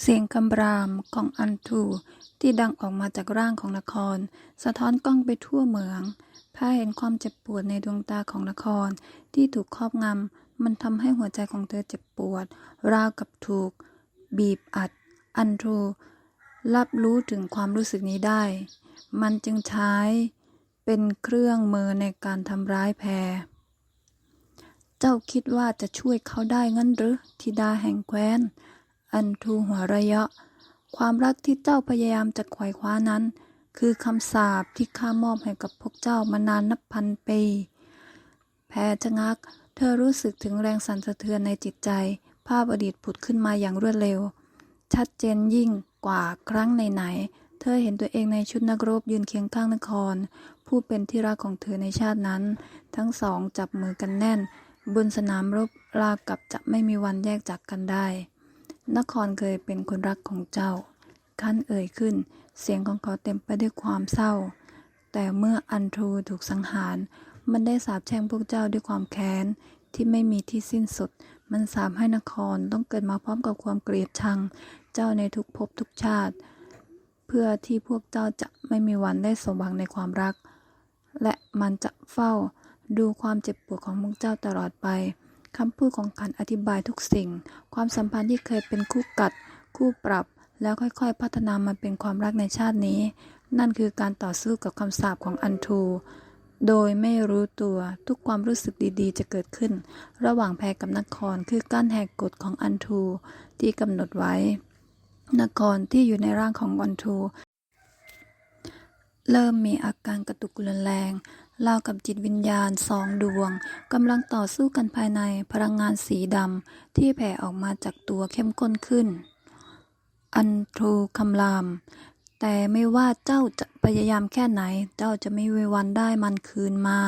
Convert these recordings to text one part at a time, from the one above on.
เสียงคำรามของอันทูที่ดังออกมาจากร่างของละคร สะท้อนกล้องไปทั่วเมืองพร่เห็นความเจ็บปวดในดวงตาของละคร ที่ถูกครอบงำมันทำให้หัวใจของเธอเจ็บปวด ราวกับถูก บีบอัด อันทูรับรู้ถึงความรู้สึกนี้ได้ มันจึงใช้เป็นเครื่องมือในการทำร้ายแพร เจ้าคิดว่าจะช่วยเขาได้งั้นหรือธิดาแห่งแคว้น อันทูหัวระยะ ความรักที่เจ้าพยายามจะขว่คว้านั้น คือคำสาปที่ข้ามอบให้กับพวกเจ้ามานานนับพันปีแพรชะงัก เธอรู้สึกถึงแรงสั่นสะเทือนในจิตใจ ภาพอดีตผุดขึ้นมาอย่างรวดเร็ว ชัดเจนยิ่งกว่าครั้งไหนๆเธอเห็นตัวเองในชุดนักรบยืนเคียงข้างนคร ผู้เป็นที่รักของเธอในชาตินั้น ทั้งสองจับมือกันแน่น บนสนามรบราวกับจะไม่มีวันแยกจากกันได้ นครเคยเป็นคนรักของเจ้าขั้นเอ่ยขึ้น เสียงของเขาเต็มไปด้วยความเศร้า แต่เมื่ออันทรูถูกสังหาร มันได้สาปแช่งพวกเจ้าด้วยความแค้นที่ไม่มีที่สิ้นสุด มันสาปให้นครต้องเกิดมาพร้อมกับความเกลียดชัง เจ้าในทุกภพทุกชาติ เพื่อที่พวกเจ้าจะไม่มีวันได้สมหวังในความรัก และมันจะเฝ้าดูความเจ็บปวดของพวกเจ้าตลอดไป คำพูดของขันอธิบายทุกสิ่ง ความสัมพันธ์ที่เคยเป็นคู่กัด คู่ปรับ แล้วค่อยๆ พัฒนามาเป็นความรักในชาตินี้ นั่นคือการต่อสู้กับคำสาปของอันทู โดยไม่รู้ตัวทุกความรู้สึกดีๆ จะเกิดขึ้น ระหว่างแพรกับนครคือการแหกกฎของอันทูที่กำหนดไว้ นครที่อยู่ในร่างของอันทูเริ่มมีอาการกระตุกรุนแรง ราวกับจิตวิญญาณสองดวงกำลังต่อสู้กันภายในพลังงานสีดำที่แผ่ออกมาจากตัวเข้มข้นขึ้น อันทรูคำราม แต่ไม่ว่าเจ้าจะพยายามแค่ไหน เจ้าจะไม่มีวันได้มันคืนมา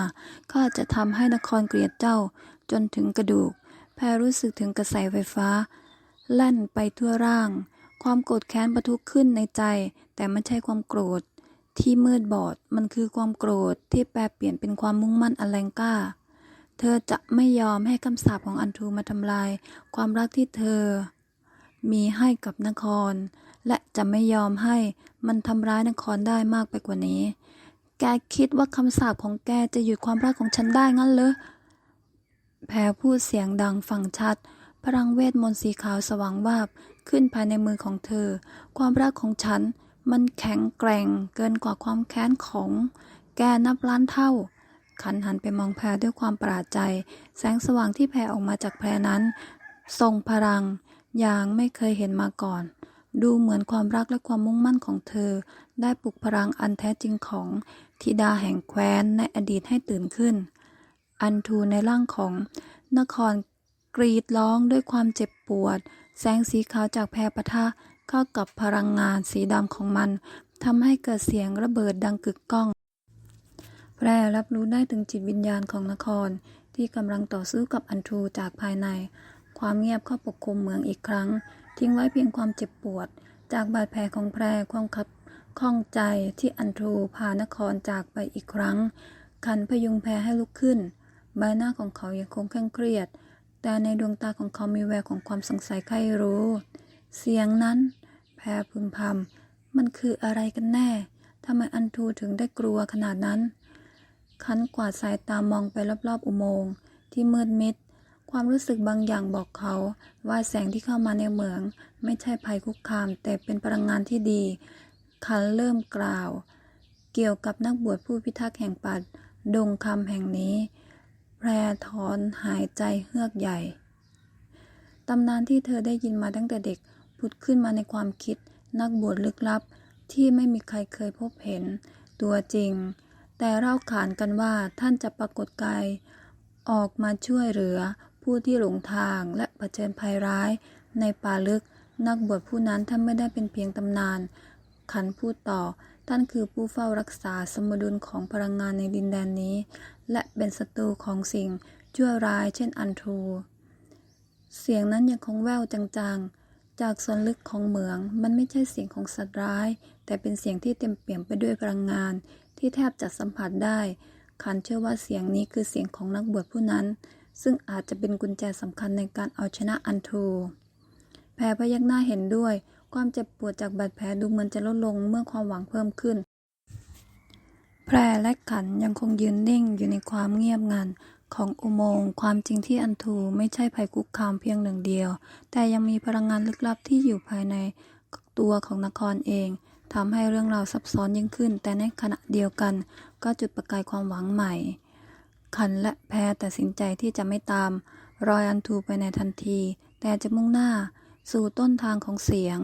ข้าจะทำให้นครเกลียดเจ้าจนถึงกระดูก แพรรู้สึกถึงกระแสไฟฟ้า แล่นไปทั่วร่าง ความโกรธแค้นปะทุขึ้นในใจ แต่ไม่ใช่ความโกรธ ที่มืดบอดมันคือความโกรธที่แปลเปลี่ยนเป็นความมุ่งมั่นอันแรงกล้า เธอจะไม่ยอมให้คำสาปของอันทูมาทำลาย ความรักที่เธอ มีให้กับนคร และจะไม่ยอมให้มันทำร้ายนครได้มากไปกว่านี้ แกคิดว่าคำสาปของแกจะหยุดความรักของฉันได้งั้นเหรอแพรพูดเสียงดังฟังชัด พลังเวทมนต์สีขาวสว่างวาบขึ้นภายในมือของเธอ ความรักของฉัน มันแข็งแกร่งเกินกว่าความแค้นของแกนับล้านเท่า ขันหันไปมองแพรด้วยความประหลาดใจ แสงสว่างที่แผ่ออกมาจากแพรนั้นทรงพลังอย่างไม่เคยเห็นมาก่อน ดูเหมือนความรักและความมุ่งมั่นของเธอ ได้ปลุกพลังอันแท้จริงของธิดาแห่งแคว้นในอดีตให้ตื่นขึ้น อันทูในร่างของนครกรีดร้องด้วยความเจ็บปวด แสงสีขาวจากแพรปะทะ เข้ากับพลังงานสีดำของมันทำให้เกิดเสียงระเบิดดังกึกก้อง แพรรับรู้ได้ถึงจิตวิญญาณของนคร ที่กำลังต่อสู้กับอันทูจากภายใน ความเงียบเข้าปกคลุมเมืองอีกครั้ง ทิ้งไว้เพียงความเจ็บปวด จากบาดแผลของแพรความขับข้องใจที่อันทูพานครจากไปอีกครั้ง ขันพยุงแพรให้ลุกขึ้น ใบหน้าของเขายังคงเคร่งเครียด แต่ในดวงตาของเขามีแววของความสงสัยใครรู้ เสียงนั้น แพรพึมพำมันคืออะไรกันแน่ทำไมอันทูถึงได้กลัวขนาดนั้นขันกวาดสายตามองไปรอบๆอุโมงค์ที่มืดมิด ความรู้สึกบางอย่างบอกเขา ว่าแสงที่เข้ามาในเหมือง ไม่ใช่ภัยคุกคาม แต่เป็นพลังงานที่ดีขันเริ่มกล่าว เกี่ยวกับนักบวชผู้พิทักษ์แห่งปัดดงคำแห่งนี้ แพรถอนหายใจเฮือกใหญ่ตำนานที่เธอได้ยินมาตั้งแต่เด็ก ผุดขึ้นมาในความคิดนักบวชลึกลับ ที่ไม่มีใครเคยพบเห็น ตัวจริง แต่เล่าขานกันว่าท่านจะปรากฏกายออกมาช่วยเหลือ ผู้ที่หลงทางและเผชิญภัยร้าย ในป่าลึกนักบวชผู้นั้นท่านไม่ได้เป็นเพียงตำนาน ขันพูดต่อ ท่านคือผู้เฝ้ารักษาสมดุลของพลังงานในดินแดนนี้ และเป็นศัตรูของสิ่งชั่วร้ายเช่นอันทรู เสียงนั้นยังคงแว่วจางๆ จากส่วนลึกของเหมือง มันไม่ใช่เสียงของสัตว์ร้าย แต่เป็นเสียงที่เต็มเปี่ยมไปด้วยพลังงาน ที่แทบจะสัมผัสได้ ขันเชื่อว่าเสียงนี้คือเสียงของนักบวชผู้นั้น ซึ่งอาจจะเป็นกุญแจสำคัญในการเอาชนะอันทู แพรพยักหน้าเห็นด้วย ความเจ็บปวดจากบาดแผลดูเหมือนจะลดลงเมื่อความหวังเพิ่มขึ้น แพรและขันยังคงยืนนิ่งอยู่ในความเงียบงัน ของอุโมงค์ความจริงที่อันทูไม่ใช่ภัยคุกคามเพียงหนึ่งเดียว แต่ยังมีพลังงานลึกลับที่อยู่ภายในตัวของนครเองทำให้เรื่องราวซับซ้อนยิ่งขึ้น แต่ในขณะเดียวกัน ก็จุดประกายความหวังใหม่ ขันและแพรตัดสินใจที่จะไม่ตาม รอยอันทูไปในทันที แต่จะมุ่งหน้าสู่ต้นทางของเสียง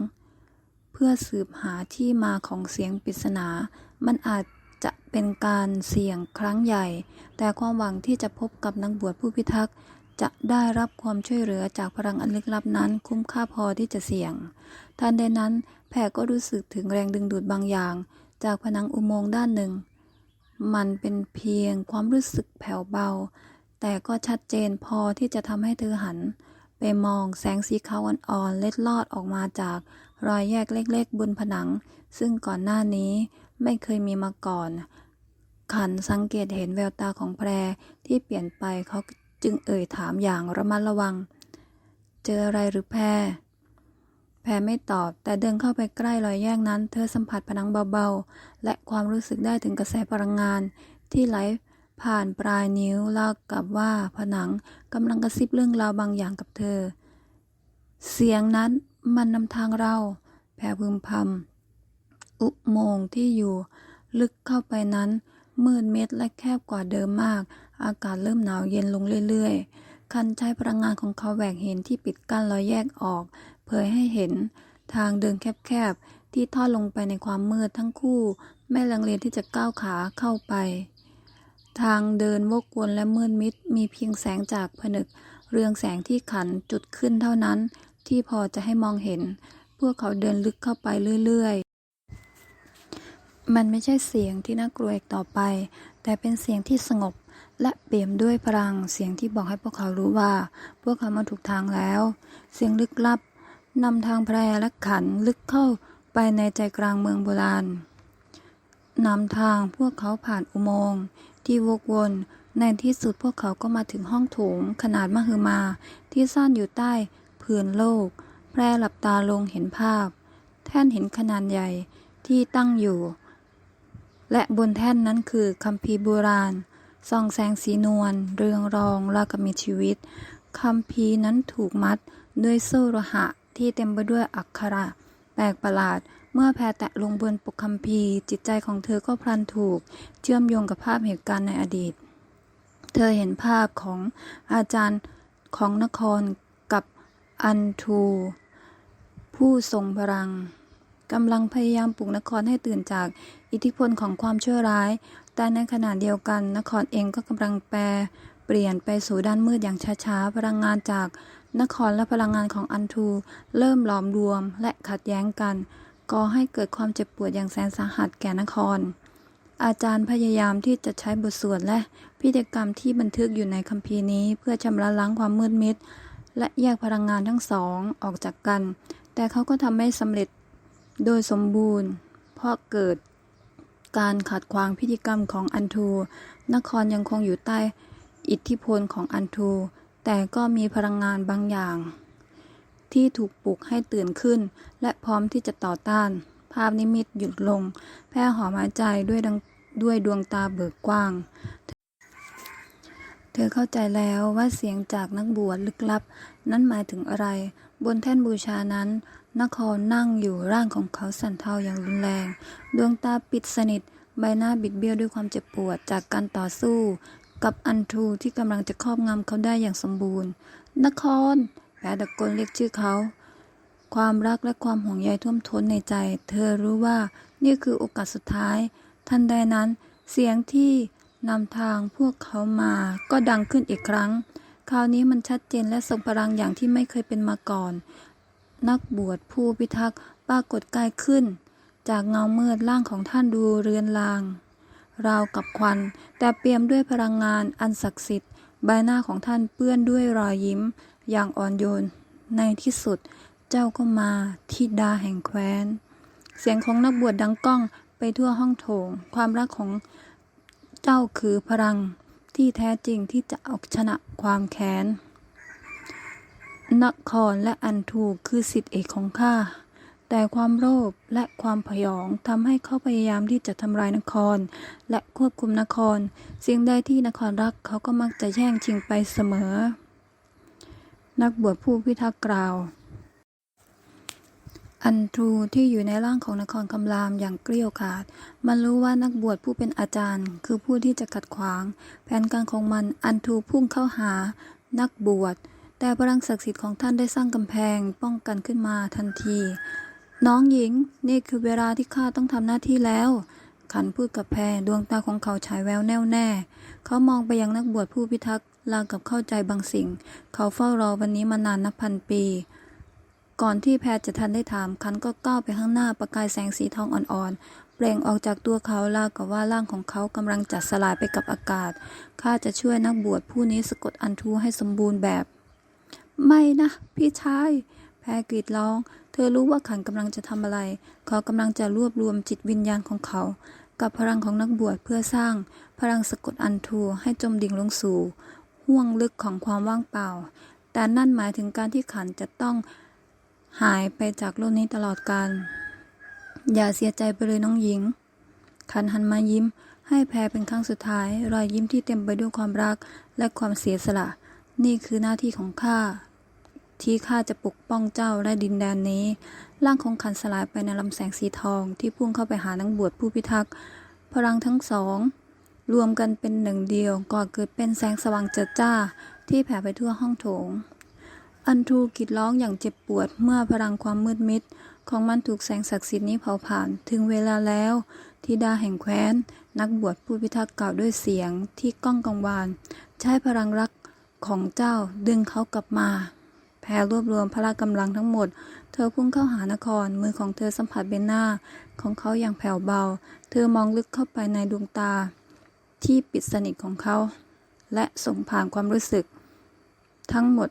เพื่อสืบหาที่มาของเสียงปริศนา มันอาจ จะเป็นการเสี่ยงครั้งใหญ่ แต่ความหวังที่จะพบกับนักบวชผู้พิทักษ์จะได้รับความช่วยเหลือจากพลังอันลึกลับนั้น คุ้มค่าพอที่จะเสี่ยง ทันใดนั้นแพรก็รู้สึกถึงแรงดึงดูดบางอย่าง จากผนังอุโมงค์ด้านหนึ่ง มันเป็นเพียงความรู้สึกแผ่วเบา แต่ก็ชัดเจนพอที่จะทำให้เธอหัน ไปมองแสงสีขาวอ่อนๆเล็ดลอดออกมาจากรอยแยกเล็ก ๆ บนผนัง ซึ่งก่อนหน้านี้ ไม่เคยมีมาก่อน ขันสังเกตเห็นแววตาของแพรที่เปลี่ยนไปเขาจึงเอ่ยถามอย่างระมัดระวัง เจออะไรหรือแพรแพรไม่ตอบ แต่เดินเข้าไปใกล้รอยแยกนั้น เธอสัมผัสผนังเบาๆ และความรู้สึกได้ถึงกระแสพลังงาน ที่ไหลผ่านปลายนิ้วเล่ากับว่าผนังกำลังกระซิบเรื่องราวบางอย่างกับเธอ เสียงนั้นมันนำทางเรา แพรพึมพำ อุโมงค์ที่อยู่ ลึกเข้าไปนั้น มืดมิดและแคบกว่าเดิมมาก อากาศเริ่มหนาวเย็นลงเรื่อยๆ คันใช้พลังงานของเขาแหวกเห็นที่ปิดกั้นรอยแยกออก เผยให้เห็น ทางเดินแคบๆ ที่ทอดลงไปในความมืดทั้งคู่ ไม่ลังเลที่จะก้าวขาเข้าไป ทางเดินวกวนและมืดมิดมีเพียงแสงจากผนึก เรืองแสงที่ขันจุดขึ้นเท่านั้น ที่พอจะให้มองเห็น พวกเขาเดินลึกเข้าไปเรื่อยๆ มันไม่ใช่เสียงที่น่ากลัวอีกต่อไป แต่เป็นเสียงที่สงบ และเปี่ยมด้วยพลัง เสียงที่บอกให้พวกเขารู้ว่า พวกเขามาถูกทางแล้ว เสียงลึกลับนำทางแพรและขันลึกเข้าไปในใจกลางเมืองโบราณนำทางพวกเขาผ่านอุโมงค์ที่วกวน ในที่สุดพวกเขาก็มาถึงห้องโถงขนาดมหึมา ที่ซ่อนอยู่ใต้พื้นโลก แพรหลับตาลงเห็นภาพ แท่นหินขนาดใหญ่ที่ตั้งอยู่ และบนแท่นนั้นคือคัมภีร์โบราณส่องแสงสีนวลเรืองรองราวกับมีชีวิตคัมภีร์นั้นถูกมัดด้วยโซ่โลหะที่เต็มไปด้วยอักขระ แปลกประหลาด เมื่อแพรแตะลงบนปกคัมภีร์ จิตใจของเธอก็พลันถูก เชื่อมโยงกับภาพเหตุการณ์ในอดีต เธอเห็นภาพของอาจารย์ของนครกับอันทู ผู้ทรงพลังกำลังพยายามปลุกนครให้ตื่นจาก อิทธิพลของความชั่วร้าย แต่ในขณะเดียวกัน นครเองก็กำลังแปรเปลี่ยนไปสู่ด้านมืดอย่างช้าๆ พลังงานจากนครและพลังงานของอันทู เริ่มหลอมรวมและขัดแย้งกัน ก่อให้เกิดความเจ็บปวดอย่างแสนสาหัสแก่นคร อาจารย์พยายามที่จะใช้บทสวดและพิธีกรรมที่บันทึกอยู่ในคัมภีร์นี้ เพื่อชำระล้างความมืดมิด และแยกพลังงานทั้งสองออกจากกัน แต่เขาก็ทำไม่สำเร็จโดยสมบูรณ์ เพราะเกิด การขัดขวางพิธีกรรมของอันทู นครยังคงอยู่ใต้อิทธิพลของอันทู แต่ก็มีพลังงานบางอย่าง ที่ถูกปลุกให้ตื่นขึ้น และพร้อมที่จะต่อต้าน ภาพนิมิตหยุดลง แพร่หอมหายใจด้วยด้วยดวงตาเบิกกว้าง เธอเข้าใจแล้วว่าเสียงจากนักบวชลึกลับ นั้นหมายถึงอะไร บนแท่นบูชานั้น นครนั่งอยู่ร่างของเขาสั่นเทาอย่างรุนแรง ดวงตาปิดสนิท ใบหน้าบิดเบี้ยวด้วยความเจ็บปวดจากการต่อสู้ กับอันทูที่กำลังจะครอบงำเขาได้อย่างสมบูรณ์นครแผลตะโกนเรียกชื่อเขา ความรักและความห่วงใยท่วมท้นในใจ เธอรู้ว่านี่คือโอกาสสุดท้าย ทันใดนั้น เสียงที่นำทางพวกเขามาก็ดังขึ้นอีกครั้ง คราวนี้มันชัดเจนและทรงพลังอย่างที่ไม่เคยเป็นมาก่อน นักบวชผู้พิทักษ์ปรากฏกายขึ้น จากเงามืดร่างของท่านดูเรือนราง ราวกับควัน แต่เปี่ยมด้วยพลังงานอันศักดิ์สิทธิ์ ใบหน้าของท่านเปื้อนด้วยรอยยิ้ม อย่างอ่อนโยน ในที่สุดเจ้าก็มาที่ดาแห่งแคว้น เสียงของนักบวชดังก้องไปทั่วห้องโถง ความรักของเจ้าคือพลังที่แท้จริงที่จะเอาชนะความแค้น นครและอันทูคือสิทธิเอกของข้า แต่ความโลภและความพยองทำให้เขาพยายามที่จะทำลายนคร และควบคุมนคร สิ่งใดที่นครรักเขาก็มักจะแย่งชิงไปเสมอ นักบวชผู้พิทักษ์กล่าว อันทรูที่อยู่ในร่างของนครคำรามอย่างเกลี้ยวกราดมันรู้ว่านักบวชผู้เป็นอาจารย์ คือผู้ที่จะขัดขวาง แผนการของมันอันทรูพุ่งเข้าหา นักบวช แต่พลังศักดิ์สิทธิ์ของท่านได้สร้างกำแพงป้องกันขึ้นมาทันที น้องหญิง นี่คือเวลาที่ข้าต้องทำหน้าที่แล้ว ขันพูดกับแพรดวงตาของเขาฉายแววแน่วแน่ เขามองไปยังนักบวชผู้พิทักษ์ราวกับเข้าใจบางสิ่ง เขาเฝ้ารอวันนี้มานานนับพันปี ก่อนที่แพทย์จะทันได้ถามคันก็ก้าวไปข้างหน้าประกายแสงสีทองอ่อนๆเปล่งออกจากตัวเขาราวกับว่าร่างของเขากำลังจัดสลายไปกับอากาศ ข้าจะช่วยนักบวชผู้นี้สะกดอันทูให้สมบูรณ์แบบ ไม่นะ พี่ชาย แพรกรีดร้อง เธอรู้ว่าขันกำลังจะทำอะไร เขากำลังจะรวบรวมจิตวิญญาณของเขา กับพลังของนักบวชเพื่อสร้าง พลังสะกดอันทูให้จมดิ่งลงสู่ห้วงลึกของความว่างเปล่า แต่นั่นหมายถึงการที่ขันจะต้องหายไปจากโลกนี้ตลอดกาลอย่าเสียใจไปเลยน้องหญิง ขันหันมายิ้ม ให้แพรเป็นครั้งสุดท้าย รอยยิ้มที่เต็มไปด้วยความรักและความเสียสละ นี่คือหน้าที่ของข้า ที่ข้าจะปกป้องเจ้าและดินแดนนี้ ร่างของขันสลายไปในลำแสงสีทองที่พุ่งเข้าไปหานักบวชผู้พิทักษ์ พลังทั้งสอง รวมกันเป็นหนึ่งเดียวก่อเกิดเป็นแสงสว่างเจิดจ้าที่แผ่ไปทั่วห้องโถง อันทูกรีดร้องอย่างเจ็บปวดเมื่อพลังความมืดมิด ของมันถูกแสงศักดิ์สิทธิ์นี้เผาผ่าน ถึงเวลาแล้วที่ดาแห่งแคว้น นักบวชผู้พิทักษ์กล่าวด้วยเสียงที่ก้องกังวาน ใช้พลังรัก ของเจ้าดึงเขากลับมา แพรรวบรวมพละกำลังทั้งหมด เธอพุ่งเข้าหานคร มือของเธอสัมผัสเบนหน้า ของเขาอย่างแผ่วเบา เธอมองลึกเข้าไปในดวงตา ที่ปิดสนิทของเขา และส่งผ่านความรู้สึก ทั้งหมด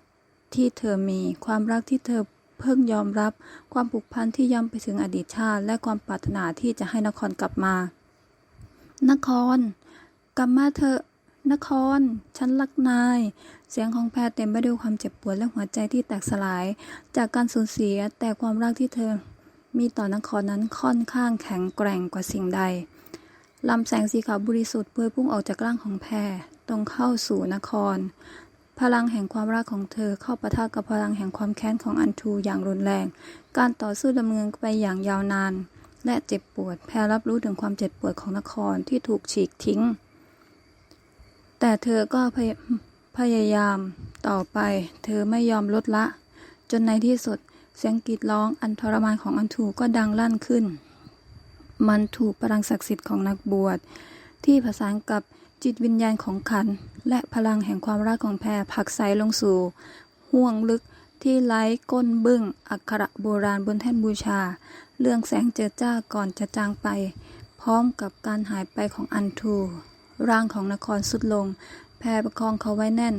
ที่เธอมีความรักที่เธอเพิ่งยอมรับความผูกพันที่ย้ำไปถึงอดีตชาติ และความปรารถนาที่จะให้นครกลับมา นคร กลับมาเถอ นคร ฉันรักนาย เสียงของแพรเต็มไปด้วยความเจ็บปวดและหัวใจที่แตกสลาย จากการสูญเสียแต่ความรักที่เธอ มีต่อนครนั้นค่อนข้างแข็งแกร่งกว่าสิ่งใดลำแสงสีขาวบริสุทธิ์เปื่อยพุ่งออกจากร่างของแพรตรงเข้าสู่นคร พลังแห่งความรักของเธอเข้าปะทะกับพลังแห่งความแค้นของอันทูอย่างรุนแรง การต่อสู้ดำเนินไปอย่างยาวนาน และเจ็บปวด แพรรับรู้ถึงความเจ็บปวดของนครที่ถูกฉีกทิ้ง แต่เธอก็พยพยายามต่อไป เธอไม่ยอมลดละ จนในที่สุดเสียงกรีดร้องอันทรมานของอันทูก็ดังลั่นขึ้น มันถูกพลังศักดิ์สิทธิ์ของนักบวช ที่ผสานกับจิตวิญญาณของขัน และพลังแห่งความรักของแพรผักไสลงสู่ ห่วงลึกที่ไร้ก้นบึ้ง อักขระโบราณบนแท่นบูชา เรื่องแสงเจิดจ้าก่อนจะจางไป พร้อมกับการหายไปของอันทู ร่างของนครสุดลง แพรประคองเขาไว้แน่น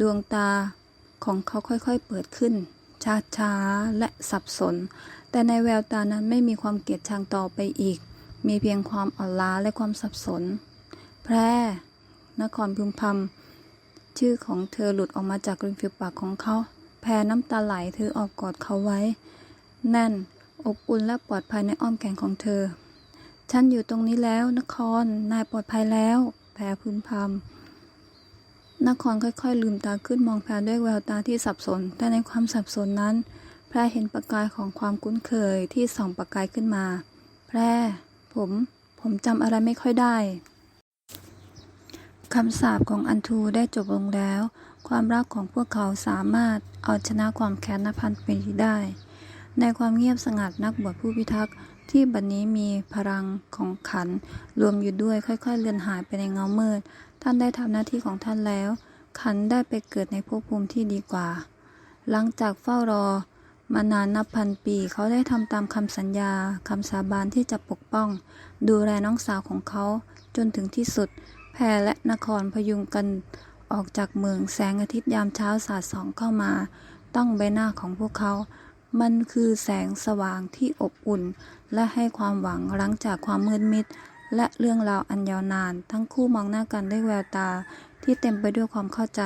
ดวงตาของเขาค่อยๆเปิดขึ้น ช้าๆ และสับสน แต่ในแววตานั้นไม่มีความเกลียดชังต่อไปอีก มีเพียงความอ่อนล้าและความสับสน แพรนครพึมพำชื่อของเธอหลุดออกมาจากริมฝีปากของเขา แพรน้ำตาไหลเธอออกกอดเขาไว้ แน่น อบอุ่นและปลอดภัยในอ้อมแขนของเธอ ฉันอยู่ตรงนี้แล้วนคร นายปลอดภัยแล้ว แพรพึมพำนครค่อยๆ ลืมตาขึ้นมองแพรด้วยแววตาที่สับสน แต่ในความสับสนนั้น แพรเห็นประกายของความคุ้นเคยที่ส่องประกายขึ้นมา แพร ผม ผมจำอะไรไม่ค่อยได้คำสาปของอันทูได้จบลงแล้ว ความรักของพวกเขาสามารถเอาชนะความแค้นนับพันปีได้ ในความเงียบสงัดนักบวชผู้พิทักษ์ ที่บัดนนี้มีพลังของขัน รวมอยู่ด้วยค่อยๆ เลือนหายไปในเงามืด ท่านได้ทำหน้าที่ของท่านแล้ว ขันได้ไปเกิดในภพภูมิที่ดีกว่า หลังจากเฝ้ารอ มานานนับพันปีเขาได้ทำตามคำสัญญาคำสาบานที่จะปกป้อง ดูแลน้องสาวของเขาจนถึงที่สุด แพรและนครพยุงกันออกจากเมืองแสงอาทิตย์ยามเช้าสาดส่องเข้ามา ต้องใบหน้าของพวกเขา มันคือแสงสว่างที่อบอุ่น และให้ความหวังหลังจากความมืดมิด และเรื่องราวอันยาวนาน ทั้งคู่มองหน้ากันด้วยแววตา ที่เต็มไปด้วยความเข้าใจ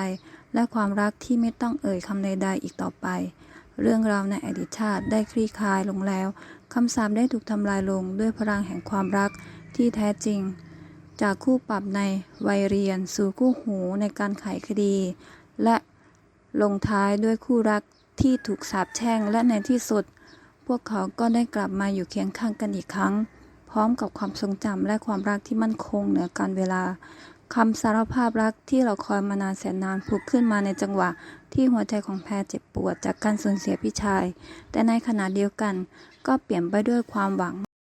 และความรักที่ไม่ต้องเอ่ยคำใดๆอีกต่อไป เรื่องราวในอดีตชาติได้คลี่คลายลงแล้วคำสาปได้ถูกทำลายลงด้วยพลังแห่งความรักที่แท้จริง จากคู่ปรับในวัยเรียนสู่คู่หูในการไขคดี และลงท้ายด้วยคู่รัก ที่ถูกสาปแช่งและในที่สุด พวกเขาก็ได้กลับมาอยู่เคียงข้างกันอีกครั้ง พร้อมกับความทรงจำและความรักที่มั่นคงเหนือการเวลาคำสารภาพรักที่เราคอยมานานแสนนานผุดขึ้นมาในจังหวะ ที่หัวใจของแพรเจ็บปวดจากการสูญเสียพี่ชาย แต่ในขณะเดียวกันก็เปลี่ยนไปด้วยความหวัง